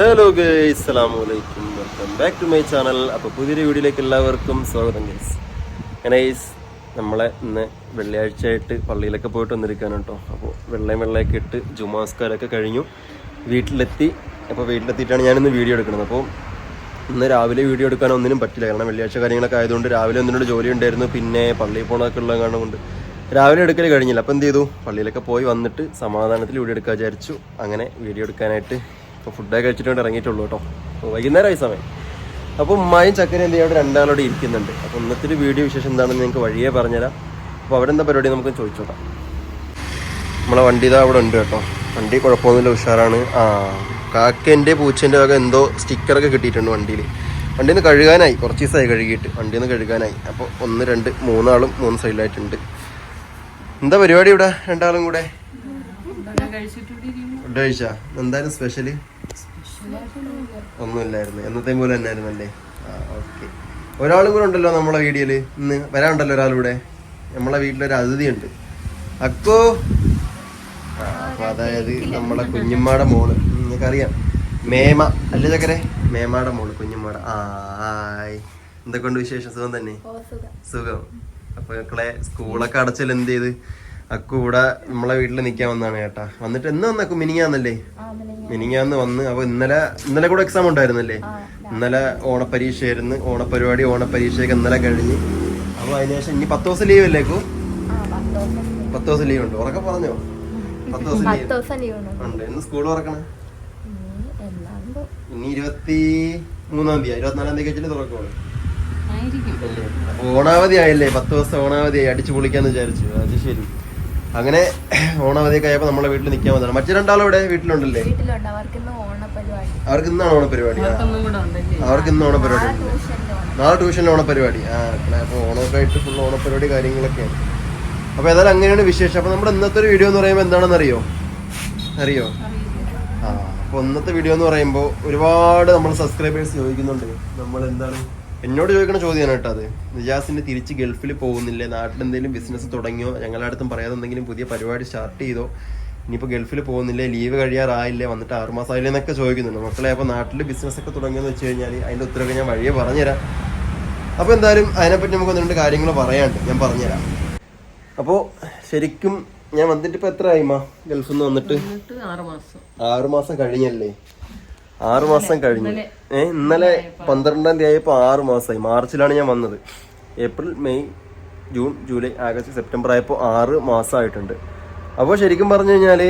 Hello guys അലൈക്കും welcome back to my channel അപ്പോൾ പുതിയൊരു വീഡിയോയിലേക്ക് എല്ലാവർക്കും സ്വാഗതം ഗൈസ് ഗണേസ് നമ്മളെ ഇന്ന് വെള്ളിയാഴ്ചയായിട്ട് പള്ളിയിലൊക്കെ പോയിട്ട് വന്നിരിക്കുകയാണ് കേട്ടോ. അപ്പോൾ വെള്ളയും വെള്ളയൊക്കെ ഇട്ട് ജുമാസ്കാരൊക്കെ കഴിഞ്ഞു. വീട്ടിലെത്തി. അപ്പോൾ വീട്ടിലെത്തിയിട്ടാണ് ഞാനിന്ന് വീഡിയോ എടുക്കുന്നത്. അപ്പോൾ ഇന്ന് രാവിലെ വീഡിയോ എടുക്കാൻ ഒന്നിനും പറ്റില്ല. കാരണം വെള്ളിയാഴ്ച കാര്യങ്ങളൊക്കെ ആയതുകൊണ്ട് രാവിലെ ഒന്നിനോട് ജോലി ഉണ്ടായിരുന്നു. പിന്നെ പള്ളിയിൽ പോകണമൊക്കെ ഉള്ളത് കാരണം രാവിലെ എടുക്കൽ കഴിഞ്ഞില്ല. അപ്പോൾ എന്ത് ചെയ്തു? പള്ളിയിലൊക്കെ പോയി വന്നിട്ട് സമാധാനത്തിൽ വീഡിയോ എടുക്കാൻ വിചാരിച്ചു. അങ്ങനെ വീഡിയോ എടുക്കാനായിട്ട് ഇപ്പോൾ ഫുഡൊക്കെ കഴിച്ചിട്ട് ഇറങ്ങിയിട്ടുള്ളൂ കേട്ടോ. വൈകുന്നേരം വൈകുന്നേരമായി സമയം. അപ്പോൾ ഉമ്മായും ചക്കരയും എന്ത് ചെയ്യാം രണ്ടാളോടെ ഇരിക്കുന്നുണ്ട്. അപ്പോൾ ഇന്നത്തെ ഒരു വീഡിയോ വിശേഷം എന്താണെന്ന് നിങ്ങൾക്ക് വഴിയേ പറഞ്ഞുതരാം. അപ്പോൾ അവിടെ എന്താ പരിപാടി നമുക്ക് ചോദിച്ചോക്കാം. നമ്മളെ വണ്ടി ഇതാ അവിടെ ഉണ്ട് കേട്ടോ. വണ്ടി കുഴപ്പമൊന്നുമില്ല ഉഷാറാണ്. ആ കാക്കേന്റെ പൂച്ചേന്റെ വക എന്തോ സ്റ്റിക്കറൊക്കെ കിട്ടിയിട്ടുണ്ട് വണ്ടിയിൽ. വണ്ടിയിൽ നിന്ന് കഴുകാനായി കുറച്ച് ദിവസമായി കഴുകിയിട്ട്. വണ്ടിയിൽ നിന്ന് കഴുകാനായി. അപ്പോൾ ഒന്ന് രണ്ട് മൂന്നാളും മൂന്ന് സൈഡിലായിട്ടുണ്ട് എന്താ പരിപാടി ഇവിടെ രണ്ടാളും കൂടെ? ഫുഡ് കഴിച്ചാ എന്തായാലും സ്പെഷ്യൽ ഒന്നുമില്ലായിരുന്നു. എന്നത്തെ പോലെ തന്നെയായിരുന്നു അല്ലേ? ആ ഓക്കെ ഒരാളും കൂടെ ഉണ്ടല്ലോ നമ്മളെ വീഡിയോയിൽ ഇന്ന് വരാനുണ്ടല്ലോ ഒരാളിവിടെ നമ്മളെ വീട്ടിലൊരു അതിഥി ഉണ്ട്. അക്കോ. അപ്പൊ അതായത് നമ്മളെ കുഞ്ഞുമ്മാടെ മോൾ. നിങ്ങൾക്കറിയാം മേമ. അല്ലേ ചക്കരെ? മേമാടെ മോൾ കുഞ്ഞുമ്മാട. ആയ് എന്തൊക്കെയുണ്ട് വിശേഷം? സുഖം തന്നെ? സുഖം. അപ്പൊ മക്കളെ സ്കൂളൊക്കെ അടച്ചാൽ എന്ത് ചെയ്ത്? അക്കു ഇവിടെ നമ്മളെ വീട്ടിൽ നിൽക്കാൻ വന്നാണ് ചേട്ടാ വന്നിട്ട് എന്ന് വന്നക്കു? മിനിങ്ങാന്നല്ലേ മിനിങ്ങാന്ന് വന്ന്. അപ്പൊ ഇന്നലെ ഇന്നലെ കൂടെ എക്സാം ഉണ്ടായിരുന്നല്ലേ? ഇന്നലെ ഓണപ്പരീക്ഷയായിരുന്നു ഓണപരിപാടി ഓണപ്പരീക്ഷയൊക്കെ ഇന്നലെ കഴിഞ്ഞ്. അപ്പൊ അതിനുശേഷം ഇനി പത്ത് ദിവസം ലീവ് അല്ലേ അക്കു? പത്ത് ദിവസം ലീവ് ഉണ്ട്. ഉറക്കെ പറഞ്ഞോ? പത്ത് ദിവസം ലീവ് ഉണ്ട്. ഇന്ന് സ്കൂൾ തുറക്കണേ? ഇനി ഇരുപത്തി മൂന്നാം തീയതി ഇരുപത്തിനാലാം തീയതി കഴിച്ചിട്ട് തുറക്കുള്ളൂ. ഓണാവധി ആയല്ലേ? പത്ത് ദിവസം ഓണാവധി ആയി. അടിച്ചു പൊളിക്കാന്ന് വിചാരിച്ചു. അത് ശരി. അങ്ങനെ ഓണാവധിയൊക്കെ കഴിയപ്പോ നമ്മളെ വീട്ടിൽ നിൽക്കാൻ വന്നതാണ്. മറ്റു രണ്ടാളും ഇവിടെ വീട്ടിലുണ്ടല്ലേ? വീട്ടിലുണ്ട്. അവർക്ക് ഓണപരിപാടി അവർക്ക് ഇന്നാണ് ഓണപരിപാടി. അവർക്ക് ഇന്ന് ഓണപരിപാടി ഉണ്ട്. നാളെ ട്യൂഷനിൽ ഓണപരിപാടി ആ അപ്പോൾ ഓണമൊക്കെ ആയിട്ട് ഫുൾ ഓണപരിപാടി കാര്യങ്ങളൊക്കെയാണ് അപ്പോൾ ഏതായാലും അങ്ങനെയാണ് വിശേഷം. അപ്പോൾ നമ്മുടെ ഇന്നത്തെ ഒരു വീഡിയോ എന്ന് പറയുമ്പോൾ എന്താണെന്ന് അറിയോ? അറിയോ? ആ അപ്പോൾ ഇന്നത്തെ വീഡിയോ എന്ന് പറയുമ്പോൾ ഒരുപാട് നമ്മൾ സബ്സ്ക്രൈബേഴ്സ് ചോദിക്കുന്നുണ്ട്. നമ്മൾ എന്താണ് എന്നോട് ചോദിക്കണ ചോദ്യമാണ് കേട്ടോ അത്. നിജാസിന്റെ തിരിച്ച് ഗൾഫിൽ പോകുന്നില്ലേ? നാട്ടിൽ എന്തെങ്കിലും ബിസിനസ് തുടങ്ങിയോ? ഞങ്ങളുടെ അടുത്തും പറയാതെ എന്തെങ്കിലും പുതിയ പരിപാടി സ്റ്റാർട്ട് ചെയ്തോ? ഇനിയിപ്പോൾ ഗൾഫിൽ പോകുന്നില്ലേ? ലീവ് കഴിയാറായില്ലേ? വന്നിട്ട് ആറുമാസമായില്ലേ എന്നൊക്കെ ചോദിക്കുന്നുണ്ട്. മക്കളെ അപ്പോൾ നാട്ടിൽ ബിസിനസ് ഒക്കെ തുടങ്ങിയെന്ന് വെച്ച് കഴിഞ്ഞാൽ അതിന്റെ ഉത്തരവൊക്കെ ഞാൻ വഴിയെ പറഞ്ഞുതരാം. അപ്പോൾ എന്തായാലും അതിനെപ്പറ്റി നമുക്ക് ഒന്ന് രണ്ട് കാര്യങ്ങൾ പറയാനുണ്ട്. ഞാൻ പറഞ്ഞുതരാം. അപ്പോൾ ശരിക്കും ഞാൻ വന്നിട്ട് ഇപ്പോൾ എത്ര ആയിമാ ഗൾഫിൽ നിന്ന് വന്നിട്ട് ആറ് മാസം കഴിഞ്ഞല്ലേ? ആറ് മാസം കഴിഞ്ഞു. ഏ ഇന്നലെ പന്ത്രണ്ടാം തീയതി ആയപ്പോൾ ആറ് മാസമായി. മാർച്ചിലാണ് ഞാൻ വന്നത്. April May June July August September ആയപ്പോൾ ആറ് മാസമായിട്ടുണ്ട്. അപ്പോൾ ശരിക്കും പറഞ്ഞു കഴിഞ്ഞാൽ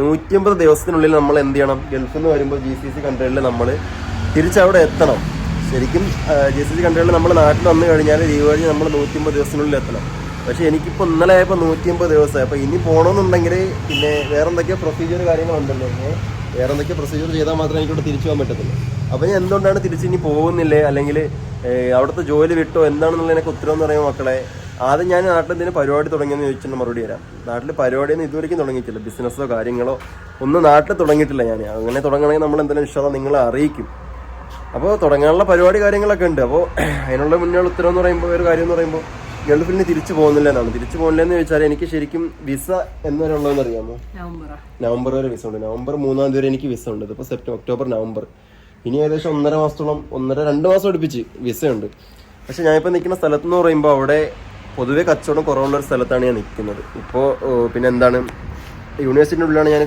നൂറ്റിയമ്പത് ദിവസത്തിനുള്ളിൽ നമ്മൾ എന്ത് ചെയ്യണം? ഗൾഫിൽ നിന്ന് വരുമ്പോൾ ജി സി സി കൺട്രികളിൽ നമ്മൾ തിരിച്ചവിടെ എത്തണം. ശരിക്കും ജി സി സി കൺട്രികളിൽ നമ്മൾ നാട്ടിൽ വന്നു കഴിഞ്ഞാൽ ലീവ് കഴിഞ്ഞ് നമ്മൾ നൂറ്റിയമ്പത് ദിവസത്തിനുള്ളിൽ എത്തണം. പക്ഷേ എനിക്കിപ്പോൾ ഇന്നലെ ആയപ്പോൾ നൂറ്റിയമ്പത് ദിവസമായി. അപ്പോൾ ഇനി പോകണമെന്നുണ്ടെങ്കിൽ പിന്നെ വേറെ എന്തൊക്കെയോ പ്രൊസീജിയർ കാര്യങ്ങളുണ്ടല്ലോ? വേറെ എന്തൊക്കെ പ്രൊസീജിയർ ചെയ്താൽ മാത്രമേ എനിക്കിവിടെ തിരിച്ചു പോകാൻ പറ്റത്തുള്ളൂ. അപ്പോൾ ഞാൻ എന്തുകൊണ്ടാണ് തിരിച്ച് ഇനി പോകുന്നില്ലേ? അല്ലെങ്കിൽ അവിടുത്തെ ജോലി വിട്ടോ എന്താണെന്നുള്ളതിനൊക്കെ ഉത്തരം എന്ന് പറയുമ്പോൾ മക്കളെ. ആദ്യം ഞാൻ നാട്ടിൽ ഇതിന് പരിപാടി തുടങ്ങിയെന്ന് ചോദിച്ചിട്ട് മറുപടി തരാം. നാട്ടിൽ പരിപാടിയൊന്നും ഇതുവരെയ്ക്കും തുടങ്ങിയിട്ടില്ല. ബിസിനസ്സോ കാര്യങ്ങളോ ഒന്നും നാട്ടിൽ തുടങ്ങിയിട്ടില്ല ഞാൻ. അങ്ങനെ തുടങ്ങണമെങ്കിൽ നമ്മൾ എന്തെങ്കിലും വിശ്വാസം നിങ്ങളെ അറിയിക്കും. അപ്പോൾ തുടങ്ങാനുള്ള പരിപാടി കാര്യങ്ങളൊക്കെ ഉണ്ട്. അപ്പോൾ അതിനുള്ള മുന്നേ ഉത്തരം എന്ന് പറയുമ്പോൾ ഒരു കാര്യം എന്ന് പറയുമ്പോൾ ഗൾഫിൽ നിന്ന് തിരിച്ചു പോകുന്നില്ല എന്നാണ് തിരിച്ചു പോകുന്നില്ല എന്ന് ചോദിച്ചാൽ എനിക്ക് ശരിക്കും വിസ എന്നുള്ളതെന്ന് അറിയാമോ? നവംബർ വരെ വിസ ഉണ്ട്. നവംബർ മൂന്നാം തീയതി വരെ എനിക്ക് വിസ ഉണ്ട്. ഇപ്പൊ സെപ്റ്റംബർ ഒക്ടോബർ നവംബർ. ഇനി ഏകദേശം ഒന്നര മാസത്തോളം ഒന്നര രണ്ട് മാസം അടുപ്പിച്ച് വിസ ഉണ്ട് പക്ഷെ ഞാനിപ്പോൾ നിൽക്കുന്ന സ്ഥലത്ത് എന്ന് പറയുമ്പോൾ അവിടെ പൊതുവെ കച്ചവടം കുറവുള്ള ഒരു സ്ഥലത്താണ് ഞാൻ നിൽക്കുന്നത്. ഇപ്പോൾ പിന്നെ എന്താണ്? യൂണിവേഴ്സിറ്റിന്റെ ഉള്ളിലാണ് ഞാൻ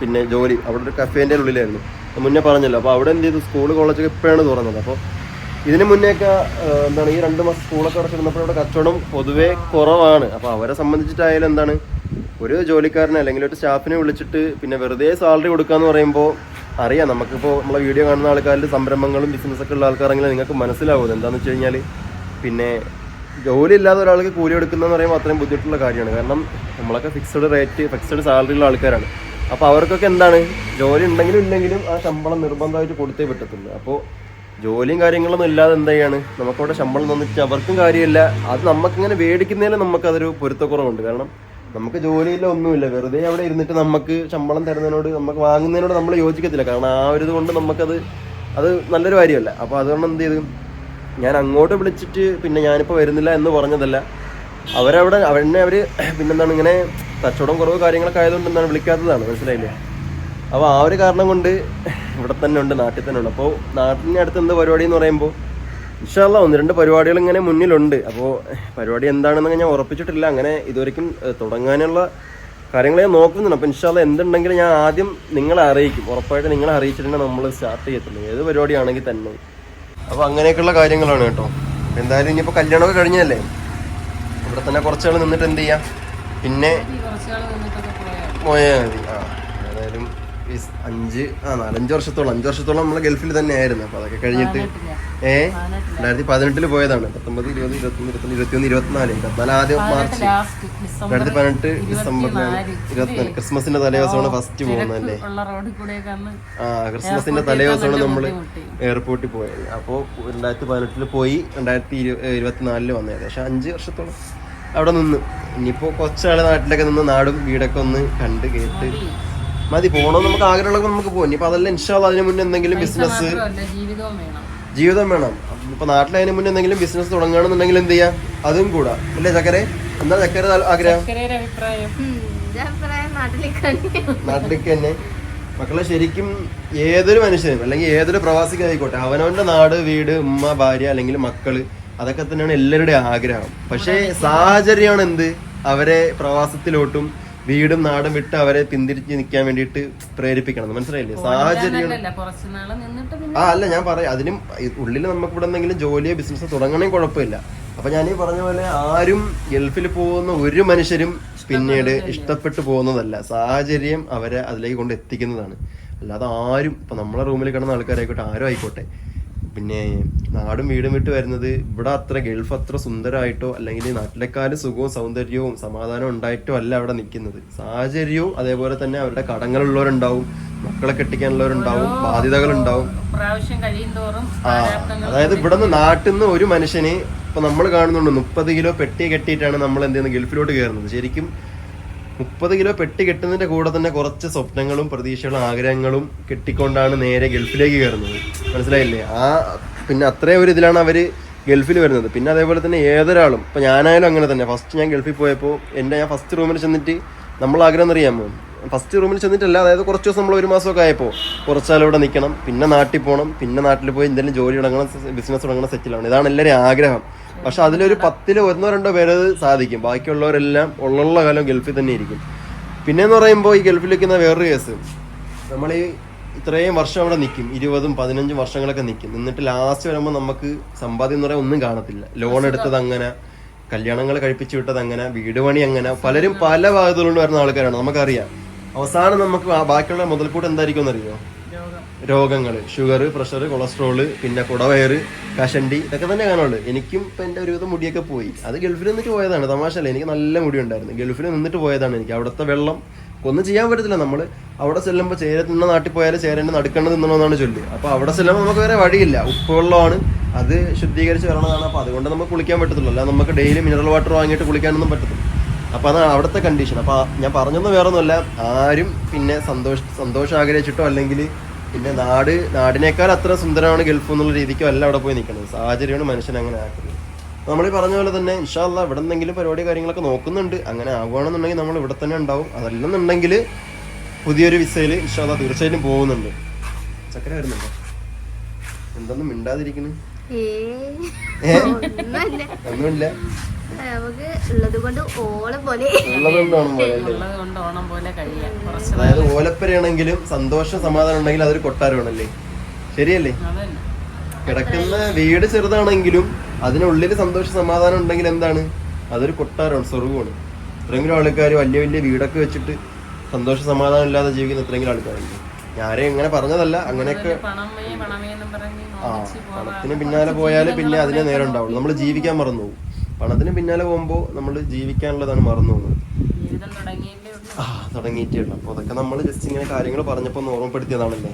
പിന്നെ ജോലി. അവിടെ ഒരു കഫേന്റെ ഉള്ളിലായിരുന്നു. മുന്നേ പറഞ്ഞല്ലോ. അപ്പോൾ അവിടെ എന്ത് ചെയ്തു? സ്കൂൾ കോളേജൊക്കെ ഇപ്പോഴാണ് തുറന്നത്. അപ്പോൾ ഇതിന് മുന്നേയൊക്കെ എന്താണ് ഈ രണ്ട് മാസം സ്കൂളൊക്കെ അടച്ചിരുന്നപ്പോൾ ഇവിടെ കച്ചവടം പൊതുവെ കുറവാണ്. അപ്പോൾ അവരെ സംബന്ധിച്ചിട്ടായാലും എന്താണ് ഒരു ജോലിക്കാരനെ അല്ലെങ്കിൽ ഒരു സ്റ്റാഫിനെ വിളിച്ചിട്ട് പിന്നെ വെറുതെ സാലറി കൊടുക്കാന്ന് പറയുമ്പോൾ അറിയാം. നമുക്കിപ്പോൾ നമ്മളെ വീഡിയോ കാണുന്ന ആൾക്കാരിൽ സംരംഭങ്ങളും ബിസിനസ്സൊക്കെ ഉള്ള ആൾക്കാരെങ്കിലും നിങ്ങൾക്ക് മനസ്സിലാവും എന്താണെന്ന് വെച്ച് കഴിഞ്ഞാൽ പിന്നെ ജോലി ഇല്ലാതെ ഒരാൾക്ക് കൂലി എടുക്കുന്നതെന്ന് പറയുമ്പോൾ അത്രയും ബുദ്ധിമുട്ടുള്ള കാര്യമാണ്. കാരണം നമ്മളൊക്കെ ഫിക്സഡ് റേറ്റ് ഫിക്സഡ് സാലറി ഉള്ള ആൾക്കാരാണ്. അപ്പോൾ അവർക്കൊക്കെ എന്താണ് ജോലി ഉണ്ടെങ്കിലും ഇല്ലെങ്കിലും ആ ശമ്പളം നിർബന്ധമായിട്ട് കൊടുത്തേ പറ്റത്തുള്ളൂ. അപ്പോൾ ജോലിയും കാര്യങ്ങളൊന്നും ഇല്ലാതെ എന്ത് നമുക്കവിടെ ശമ്പളം തന്നിട്ട് അവർക്കും കാര്യമില്ല. അത് നമുക്കിങ്ങനെ മേടിക്കുന്നതിൽ നമുക്കതൊരു പൊരുത്തക്കുറവുണ്ട്. കാരണം നമുക്ക് ജോലിയില്ല ഒന്നുമില്ല. വെറുതെ അവിടെ ഇരുന്നിട്ട് നമുക്ക് ശമ്പളം തരുന്നതിനോട് നമുക്ക് വാങ്ങുന്നതിനോട് നമ്മൾ യോജിക്കത്തില്ല. കാരണം ആ ഒരു ഇതുകൊണ്ട് നമുക്കത് അത് നല്ലൊരു കാര്യമല്ല. അപ്പോൾ അതുകൊണ്ട് എന്ത് ചെയ്തു? ഞാൻ അങ്ങോട്ട് വിളിച്ചിട്ട് പിന്നെ ഞാനിപ്പോൾ വരുന്നില്ല എന്ന് പറഞ്ഞതല്ല. അവരവിടെ അവരെന്നെ അവർ പിന്നെന്താണ് ഇങ്ങനെ കച്ചവടം കുറവ് കാര്യങ്ങളൊക്കെ ആയതുകൊണ്ട് എന്താണ് വിളിക്കാത്തതാണ്. മനസ്സിലായില്ലേ? അപ്പോൾ ആ ഒരു കാരണം കൊണ്ട് ഇവിടെ തന്നെ ഉണ്ട് നാട്ടിൽ തന്നെ ഉണ്ട്. അപ്പോൾ നാട്ടിന് അടുത്ത് എന്ത് പരിപാടി എന്ന് പറയുമ്പോൾ ഇൻഷാല്ല ഒന്ന് രണ്ട് പരിപാടികൾ ഇങ്ങനെ മുന്നിലുണ്ട്. അപ്പോൾ പരിപാടി എന്താണെന്ന് ഞാൻ ഉറപ്പിച്ചിട്ടില്ല. അങ്ങനെ ഇതുവരെയ്ക്കും തുടങ്ങാനുള്ള കാര്യങ്ങളെ ഞാൻ നോക്കുന്നുണ്ട്. അപ്പോൾ ഇൻഷാല്ല എന്തുണ്ടെങ്കിലും ഞാൻ ആദ്യം നിങ്ങളെ അറിയിക്കും. ഉറപ്പായിട്ട് നിങ്ങളെ അറിയിച്ചിട്ടുണ്ടെങ്കിൽ നമ്മൾ സ്റ്റാർട്ട് ചെയ്യത്തുള്ളൂ. ഏത് പരിപാടിയാണെങ്കിൽ തന്നെ. അപ്പോൾ അങ്ങനെയൊക്കെയുള്ള കാര്യങ്ങളാണ് കേട്ടോ. എന്തായാലും ഇനിയിപ്പോൾ കല്യാണമൊക്കെ കഴിഞ്ഞല്ലേ ഇവിടെ തന്നെ കുറച്ചാൾ നിന്നിട്ട് എന്ത് ചെയ്യാം? പിന്നെ പോയാൽ മതി. അഞ്ച് ആ നാലഞ്ച് വർഷത്തോളം അഞ്ച് വർഷത്തോളം നമ്മൾ ഗൾഫിൽ തന്നെ ആയിരുന്നു അപ്പോൾ അതൊക്കെ കഴിഞ്ഞിട്ട് ഏ? രണ്ടായിരത്തി പതിനെട്ടിൽ പോയതാണ്. പത്തൊമ്പത് ഇരുപത് ഇരുപത്തൊന്ന് ഇരുപത്തൊന്ന് ഇരുപത്തിയൊന്ന് ഇരുപത്തിനാല് ഇരുപത്തിനാല് ആദ്യം മാർച്ച് രണ്ടായിരത്തി പതിനെട്ട് ഡിസംബറിലാണ് ഇരുപത്തിനാല്. ക്രിസ്മസിന്റെ തലേദിവസമാണ് ഫസ്റ്റ് പോകുന്നത് അല്ലേ? ഉള്ള റോഡിൽ കൂടെയൊക്കെ അന്ന് ആ ക്രിസ്മസിന്റെ തലേദിവസമാണ് നമ്മൾ എയർപോർട്ടിൽ പോയത്. അപ്പോൾ രണ്ടായിരത്തി പതിനെട്ടിൽ പോയി രണ്ടായിരത്തി ഇരു ഇരുപത്തിനാലിൽ വന്നത് ഏകദേശം അഞ്ച് വർഷത്തോളം അവിടെ നിന്ന്. ഇനിയിപ്പോൾ കുറച്ചാൾ നാട്ടിലൊക്കെ നിന്ന് നാടും വീടൊക്കെ ഒന്ന് കണ്ട് കേട്ട് മതി പോകണമെന്ന് നമുക്ക് ആഗ്രഹമുള്ളപ്പോൾ നമുക്ക് പോകും ഇനിയിപ്പോൾ അതല്ല ഇൻഷാല്ല അതിന് മുന്നേ എന്തെങ്കിലും ബിസിനസ് ജീവിതം വേണം. ഇപ്പൊ നാട്ടിലതിന് മുന്നേ എന്തെങ്കിലും ബിസിനസ് തുടങ്ങുകയാണെന്നുണ്ടെങ്കിൽ എന്ത് ചെയ്യാം? അതും കൂടാ. അല്ലേ ചക്കരെ? എന്താ ചക്കര ആഗ്രഹം? നാട്ടിലേക്ക് തന്നെ. മക്കളെ ശരിക്കും ഏതൊരു മനുഷ്യനും അല്ലെങ്കിൽ ഏതൊരു പ്രവാസിക്കും ആയിക്കോട്ടെ അവനവന്റെ നാട് വീട് ഉമ്മ ഭാര്യ അല്ലെങ്കിൽ മക്കൾ അതൊക്കെ തന്നെയാണ് എല്ലാവരുടെയും ആഗ്രഹം. പക്ഷേ സാഹചര്യമാണ് എന്ത്? അവരെ പ്രവാസത്തിലോട്ടും വീടും നാടും വിട്ട് അവരെ പിന്തിരിച്ച് നിൽക്കാൻ വേണ്ടിയിട്ട് പ്രേരിപ്പിക്കണം. മനസ്സിലായില്ലേ? സാഹചര്യം ആ അല്ല ഞാൻ പറയാം. അതിനും ഉള്ളിൽ നമുക്ക് ഇവിടെ എന്തെങ്കിലും ജോലിയോ ബിസിനസ്സോ തുടങ്ങണമെങ്കിൽ കുഴപ്പമില്ല. അപ്പൊ ഞാൻ ഈ പറഞ്ഞ പോലെ ആരും ഗൾഫിൽ പോകുന്ന ഒരു മനുഷ്യരും പിന്നീട് ഇഷ്ടപ്പെട്ടു പോകുന്നതല്ല. സാഹചര്യം അവരെ അതിലേക്ക് കൊണ്ട് എത്തിക്കുന്നതാണ്. അല്ലാതെ ആരും ഇപ്പൊ നമ്മളെ റൂമിൽ കിടന്ന ആൾക്കാരായിക്കോട്ടെ ആരും ആയിക്കോട്ടെ. പിന്നെ നാടും വീടും വിട്ട് വരുന്നത് ഇവിടെ അത്ര ഗൾഫ് അത്ര സുന്ദരമായിട്ടോ അല്ലെങ്കിൽ നാട്ടിലേക്കാളും സുഖവും സൗന്ദര്യവും സമാധാനവും ഉണ്ടായിട്ടോ അല്ല അവിടെ നിൽക്കുന്നത്. സാഹചര്യവും അതേപോലെ തന്നെ അവരുടെ കടങ്ങളുള്ളവരുണ്ടാവും മക്കളെ കെട്ടിക്കാനുള്ളവരുണ്ടാവും ബാധ്യതകളുണ്ടാവും. ആ അതായത് ഇവിടെ നിന്ന് നാട്ടിൽ നിന്ന് ഒരു മനുഷ്യന് ഇപ്പൊ നമ്മൾ കാണുന്നുണ്ട് മുപ്പത് കിലോ പെട്ടിയെ കെട്ടിയിട്ടാണ് നമ്മൾ എന്ത് ചെയ്യുന്നത് ഗൾഫിലോട്ട് കയറുന്നത്. ശരിക്കും മുപ്പത് കിലോ പെട്ടി കെട്ടുന്നതിന്റെ കൂടെ തന്നെ കുറച്ച് സ്വപ്നങ്ങളും പ്രതീക്ഷകളും ആഗ്രഹങ്ങളും കെട്ടിക്കൊണ്ടാണ് നേരെ ഗൾഫിലേക്ക് കയറുന്നത്. മനസ്സിലായില്ലേ? ആ പിന്നെ അത്രയും ഒരു ഇതിലാണ് അവർ ഗൾഫിൽ വരുന്നത്. പിന്നെ അതേപോലെ തന്നെ ഏതൊരാളും ഇപ്പൊ ഞാനായാലും അങ്ങനെ തന്നെ. ഫസ്റ്റ് ഞാൻ ഗൾഫിൽ പോയപ്പോൾ എന്റെ ഞാൻ ഫസ്റ്റ് റൂമിൽ ചെന്നിട്ട് നമ്മൾ ആഗ്രഹം എന്നറിയാമോ ഫസ്റ്റ് റൂമിൽ ചെന്നിട്ടല്ല അതായത് കുറച്ച് ദിവസം നമ്മൾ ഒരു മാസമൊക്കെ ആയപ്പോൾ കുറച്ചാലും ഇവിടെ നിൽക്കണം പിന്നെ നാട്ടിൽ പോകണം പിന്നെ നാട്ടിൽ പോയി എന്തെങ്കിലും ജോലി തുടങ്ങണം ബിസിനസ് തുടങ്ങണം സെറ്റിലാണ് ഇതാണ് എല്ലാവരും ആഗ്രഹം. പക്ഷെ അതിലൊരു പത്തിൽ ഒന്നോ രണ്ടോ പേര് സാധിക്കും. ബാക്കിയുള്ളവരെല്ലാം ഉള്ള കാലം ഗൾഫിൽ തന്നെ ഇരിക്കും. പിന്നെ എന്ന് പറയുമ്പോൾ ഈ ഗൾഫിൽ നിൽക്കുന്ന വേറൊരു കേസ്. നമ്മൾ ഈ ഇത്രയും വർഷം അവിടെ നിൽക്കും ഇരുപതും പതിനഞ്ചും വർഷങ്ങളൊക്കെ നിൽക്കും എന്നിട്ട് ലാസ്റ്റ് വരുമ്പോൾ നമുക്ക് സമ്പാദ്യം എന്ന് പറയാൻ ഒന്നും കാണത്തില്ല. ലോൺ എടുത്തത് അങ്ങനെ കല്യാണങ്ങൾ കഴിപ്പിച്ചു വിട്ടത് അങ്ങനെ വീട് പണി അങ്ങനെ. പലരും പല ഭാഗത്തുകൊണ്ട് വരുന്ന ആൾക്കാരാണ്. നമുക്കറിയാം. അവസാനം നമുക്ക് ബാക്കിയുള്ള മുതൽക്കൂട്ട് എന്തായിരിക്കും എന്നറിയോ? രോഗങ്ങൾ ഷുഗർ പ്രഷർ കൊളസ്ട്രോൾ പിന്നെ കുടവയറ് കഷണ്ടി ഇതൊക്കെ തന്നെ കാണുള്ളൂ എനിക്കും ഇപ്പം എന്റെ ഒരുവിധം മുടിയൊക്കെ പോയി. അത് ഗൾഫിൽ നിന്നിട്ട് പോയതാണ് തമാശല്ല എനിക്ക് നല്ല മുടി ഉണ്ടായിരുന്നു ഗൾഫിൽ നിന്നിട്ട് പോയതാണ് എനിക്ക്. അവിടുത്തെ വെള്ളം ഒന്നും ചെയ്യാൻ പറ്റത്തില്ല നമ്മൾ അവിടെ ചെല്ലുമ്പോൾ ചേര നാട്ടിൽ പോയാൽ ചേരേന്റെ നടുക്കണ്ണ് തിന്നണമെന്നാണ് ചൊല്ലി. അപ്പോൾ അവിടെ ചെല്ലുമ്പോൾ നമുക്ക് വേറെ വഴിയില്ല. ഉപ്പുവെള്ളമാണ് അത് ശുദ്ധീകരിച്ച് വരണതാണ്. അപ്പോൾ അതുകൊണ്ട് നമുക്ക് കുളിക്കാൻ പറ്റത്തുള്ളൂ. അല്ലാതെ നമുക്ക് ഡെയിലി മിനറൽ വാട്ടർ വാങ്ങിയിട്ട് കുളിക്കാനൊന്നും പറ്റത്തില്ല. അപ്പോൾ അതാണ് അവിടുത്തെ കണ്ടീഷൻ. അപ്പോൾ ഞാൻ പറഞ്ഞൊന്നും വേറെ ഒന്നുമല്ല ആരും പിന്നെ സന്തോഷ സന്തോഷം ആഗ്രഹിച്ചിട്ടോ അല്ലെങ്കിൽ പിന്നെ നാട് നാടിനേക്കാൾ അത്ര സുന്ദരമാണ് ഗൾഫ് എന്നുള്ള രീതിക്കും അല്ല അവിടെ പോയി നിൽക്കുന്നത് സാഹചര്യമാണ് മനുഷ്യൻ അങ്ങനെ ആക്കുന്നത്. നമ്മൾ ഈ പറഞ്ഞ പോലെ തന്നെ ഇൻഷാല്ല ഇവിടെ എന്തെങ്കിലും പരിപാടി കാര്യങ്ങളൊക്കെ നോക്കുന്നുണ്ട്. അങ്ങനെ ആവുകയാണെന്നുണ്ടെങ്കിൽ നമ്മൾ ഇവിടെ തന്നെ ഉണ്ടാവും. അതല്ലെന്നുണ്ടെങ്കിൽ പുതിയൊരു വിസയിൽ ഇൻഷാല്ല തീർച്ചയായിട്ടും പോകുന്നുണ്ട്. ചക്കര വരുന്നുണ്ടോ? എന്തൊന്നും മിണ്ടാതിരിക്കുന്നു ഏ? ഒന്നുമില്ല. നമുക്ക് ഉള്ളത് കൊണ്ട് ഓളം പോലെ. അതായത് ഓലപ്പരയാണെങ്കിലും സന്തോഷം സമാധാനം ഉണ്ടെങ്കിൽ അതൊരു കൊട്ടാരമാണല്ലേ? ശരിയല്ലേ? കിടക്കുന്ന വീട് ചെറുതാണെങ്കിലും അതിനുള്ളിൽ സന്തോഷ സമാധാനം ഉണ്ടെങ്കിൽ എന്താണ്? അതൊരു കൊട്ടാരമാണ് സ്വർഗമാണ്. ഇത്രയെങ്കിലും ആൾക്കാർ വലിയ വലിയ വീടൊക്കെ വെച്ചിട്ട് സന്തോഷ സമാധാനം ഇല്ലാതെ ജീവിക്കുന്ന ഇത്രയെങ്കിലും ആൾക്കാരുണ്ട്. ഞാനേ ഇങ്ങനെ പറഞ്ഞതല്ല അങ്ങനെയൊക്കെ ആ പണത്തിന് പിന്നാലെ പോയാൽ പിന്നെ അതിനെ നേരം ഉണ്ടാവുള്ളൂ. നമ്മൾ ജീവിക്കാൻ മറന്നു പോകും പണത്തിന് പിന്നാലെ പോകുമ്പോൾ നമ്മൾ ജീവിക്കാനുള്ളതാണ് മറന്നു പോകുന്നത്. ആ തുടങ്ങിയിട്ടേ ഉള്ളൂ. അപ്പോൾ അതൊക്കെ നമ്മൾ ജസ്റ്റ് ഇങ്ങനെ കാര്യങ്ങൾ പറഞ്ഞപ്പോൾ ഒന്ന് ഓർമ്മപ്പെടുത്തിയതാണല്ലേ.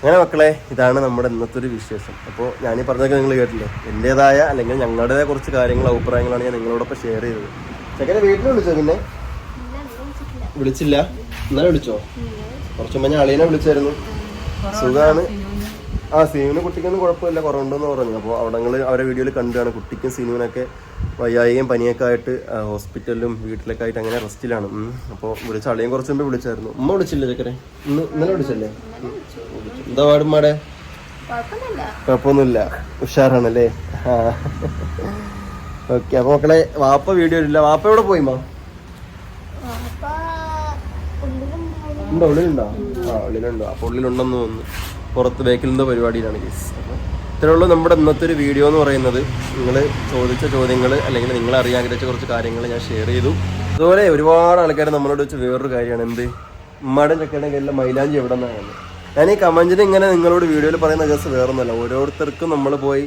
അങ്ങനെ മക്കളെ ഇതാണ് നമ്മുടെ ഇന്നത്തെ ഒരു വിശേഷം. അപ്പോൾ ഞാൻ ഈ പറഞ്ഞൊക്കെ നിങ്ങൾ കേട്ടില്ലേ? എന്റെതായ അല്ലെങ്കിൽ ഞങ്ങളുടെ കുറച്ച് കാര്യങ്ങൾ അഭിപ്രായങ്ങളാണ് ഞാൻ നിങ്ങളോടൊപ്പം ഷെയർ ചെയ്തത്. ചെക്കനെ വീട്ടിൽ വിളിച്ചോ പിന്നെ വിളിച്ചില്ല. ഇന്നലെ വിളിച്ചോ? കുറച്ച് മുമ്പ് ഞാൻ അളിയനെ വിളിച്ചായിരുന്നു. സുഖാണ്. ആ സീനുവിന് കുട്ടിക്കൊന്നും കുഴപ്പമില്ല. കുറവുണ്ടെന്ന് പറഞ്ഞു അപ്പോൾ അവിടെ നിങ്ങൾ അവരെ വീഡിയോയിൽ കണ്ടാണ്. കുട്ടിക്കും സീനുവിനൊക്കെ വയ്യായികയും പനിയൊക്കെ ആയിട്ട് ഹോസ്പിറ്റലിലും വീട്ടിലൊക്കെ ആയിട്ട് അങ്ങനെ റെസ്റ്റിലാണ്. അപ്പോൾ വിളിച്ച അളിയും കുറച്ച് മുമ്പ് വിളിച്ചായിരുന്നു. ഉമ്മ വിളിച്ചില്ലേ ചക്കരെ ഇന്ന് ഇന്നലെ വിളിച്ചല്ലേ? എന്താ പാടുമ്മാടെ? കുഴപ്പമൊന്നുമില്ല. ഉഷാറാണല്ലേ? ആ. ഓക്കെ അപ്പൊ മക്കളെ വാപ്പ വീഡിയോ ഇല്ല വാപ്പ എവിടെ പോയി മാ ഉണ്ടോ? ഉള്ളിലുണ്ടോ? ആ ഉള്ളിലുണ്ടോ? അപ്പൊ ഉള്ളിലുണ്ടെന്ന് തോന്നുന്നു. പുറത്ത് ബേക്കിൽ നിന്ന പരിപാടിയിലാണ് കേസ് അപ്പോൾ ഉള്ളൂ നമ്മുടെ ഇന്നത്തെ ഒരു വീഡിയോ എന്ന് പറയുന്നത്. നിങ്ങൾ ചോദിച്ച ചോദ്യങ്ങൾ അല്ലെങ്കിൽ നിങ്ങൾ അറിയാൻ ആഗ്രഹിച്ച കുറച്ച് കാര്യങ്ങൾ ഞാൻ ഷെയർ ചെയ്തു. അതുപോലെ ഒരുപാട് ആൾക്കാർ നമ്മളോട് വെച്ച് വേറൊരു കാര്യമാണ്. എന്ത്? ഉമ്മാടെ ചക്കയുടെ കയ്യിലെ മൈലാഞ്ചി എവിടെ നിന്നാണ് ഞാൻ ഈ കമന്റിന് ഇങ്ങനെ നിങ്ങളോട് വീഡിയോയിൽ പറയുന്ന കേസ് വേറൊന്നുമല്ല. ഓരോരുത്തർക്കും നമ്മൾ പോയി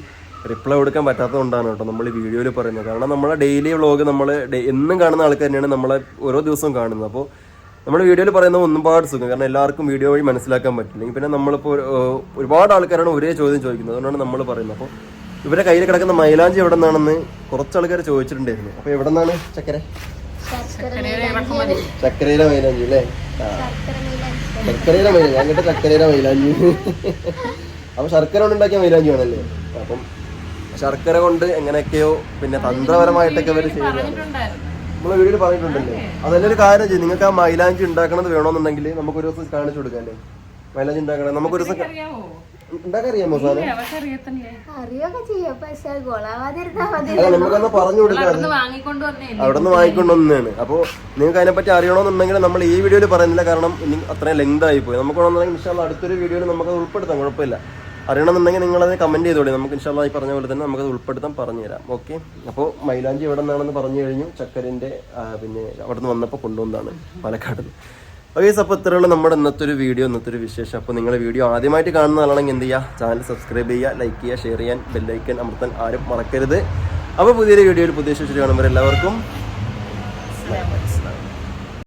റിപ്ലൈ കൊടുക്കാൻ പറ്റാത്തതുകൊണ്ടാണ് കേട്ടോ നമ്മൾ ഈ വീഡിയോയിൽ പറയുന്നത്. കാരണം നമ്മളെ ഡെയിലി വ്ളോഗ് നമ്മൾ എന്നും കാണുന്ന ആൾക്കാർ തന്നെയാണ് നമ്മളെ ഓരോ ദിവസവും കാണുന്നത്. അപ്പോൾ നമ്മൾ വീഡിയോയിൽ പറയുന്ന ഒന്നും പാട് സുഖം. കാരണം എല്ലാവർക്കും വീഡിയോ വഴി മനസ്സിലാക്കാൻ പറ്റില്ലെങ്കിൽ പിന്നെ നമ്മളിപ്പോൾ ഒരുപാട് ആൾക്കാരാണ് ഒരേ ചോദ്യം ചോദിക്കുന്നത്. അതുകൊണ്ടാണ് നമ്മൾ പറയുന്നത്. അപ്പോൾ ഇവരുടെ കയ്യിൽ കിടക്കുന്ന മൈലാഞ്ചി എവിടെ നിന്നാണെന്ന് കുറച്ച് ആൾക്കാർ ചോദിച്ചിട്ടുണ്ടായിരുന്നു. അപ്പോൾ എവിടെ നിന്നാണ് ചക്കര? ചക്കരയിലെ മൈലാഞ്ചി അല്ലേ? ചക്കരയിലെ മീലാഞ്ചി. കേട്ട ചക്കരയിലെ മൈലാഞ്ചി. അപ്പോൾ ശർക്കര കൊണ്ട് ഉണ്ടാക്കിയ മൈലാഞ്ചി ആണല്ലേ? അപ്പം ശർക്കര കൊണ്ട് എങ്ങനെയൊക്കെയോ പിന്നെ തന്ത്രപരമായിട്ടൊക്കെ അവർ പറഞ്ഞിട്ടുണ്ടായിരുന്നു നമ്മളെ വീഡിയോയിൽ പറഞ്ഞിട്ടുണ്ടല്ലേ? അതല്ലൊരു ഒരു കാര്യം ചെയ്യും. നിങ്ങൾക്ക് ആ മൈലാഞ്ചി ഉണ്ടാക്കണത് വേണമെന്നുണ്ടെങ്കിൽ നമുക്ക് ഒരു ദിവസം കാണിച്ചു കൊടുക്കാം അല്ലേ? മൈലാഞ്ചി ഉണ്ടാക്കണം. നമുക്ക് ഒരു ദിവസം സാധനം? അല്ല നമുക്കൊന്ന് പറഞ്ഞു കൊടുക്കാം അവിടുന്ന് വാങ്ങിക്കൊണ്ട് വന്നേ അവിടെ നിന്ന് വാങ്ങിക്കൊണ്ടുവന്നതാണ്. അപ്പോൾ നിങ്ങൾക്ക് അതിനെപ്പറ്റി അറിയണമെന്നുണ്ടെങ്കിൽ നമ്മൾ ഈ വീഡിയോയിൽ പറയുന്നില്ല. കാരണം അത്രയും ലെങ്ത് ആയി പോയി. നമുക്ക് വേണമെന്നുണ്ടെങ്കിൽ അടുത്തൊരു വീഡിയോയിൽ നമുക്ക് അത് ഉൾപ്പെടുത്താം. കുഴപ്പമില്ല. അറിയണമെന്നുണ്ടെങ്കിൽ നിങ്ങളത് കമന്റ് ചെയ്തോളി. നമുക്ക് ഇൻഷാല്ല ഈ പറഞ്ഞ പോലെ തന്നെ നമുക്കത് ഉൾപ്പെടുത്താൻ പറഞ്ഞു തരാം. ഓക്കെ അപ്പോൾ മൈലാഞ്ചി എവിടെ നിന്നാണെന്ന് പറഞ്ഞു കഴിഞ്ഞു. ചക്കരന്റെ പിന്നെ അവിടെ നിന്ന് വന്നപ്പോൾ കൊണ്ടുവന്നതാണ് പാലക്കാട് ഓക്കെ അപ്പോൾ ഇത്രയുള്ള നമ്മുടെ ഇന്നത്തെ ഒരു വീഡിയോ ഇന്നത്തെ ഒരു വിശേഷം. അപ്പോൾ നിങ്ങൾ വീഡിയോ ആദ്യമായിട്ട് കാണുന്ന ആളാണെങ്കിൽ എന്ത് ചെയ്യുക ചാനൽ സബ്സ്ക്രൈബ് ചെയ്യുക ലൈക്ക് ചെയ്യുക ഷെയർ ചെയ്യാൻ ബെല്ലൈക്കൻ അമർത്താൻ ആരും മറക്കരുത്. അപ്പോൾ പുതിയൊരു വീഡിയോയിൽ പുതിയ ശേഷം കാണുമ്പോൾ എല്ലാവർക്കും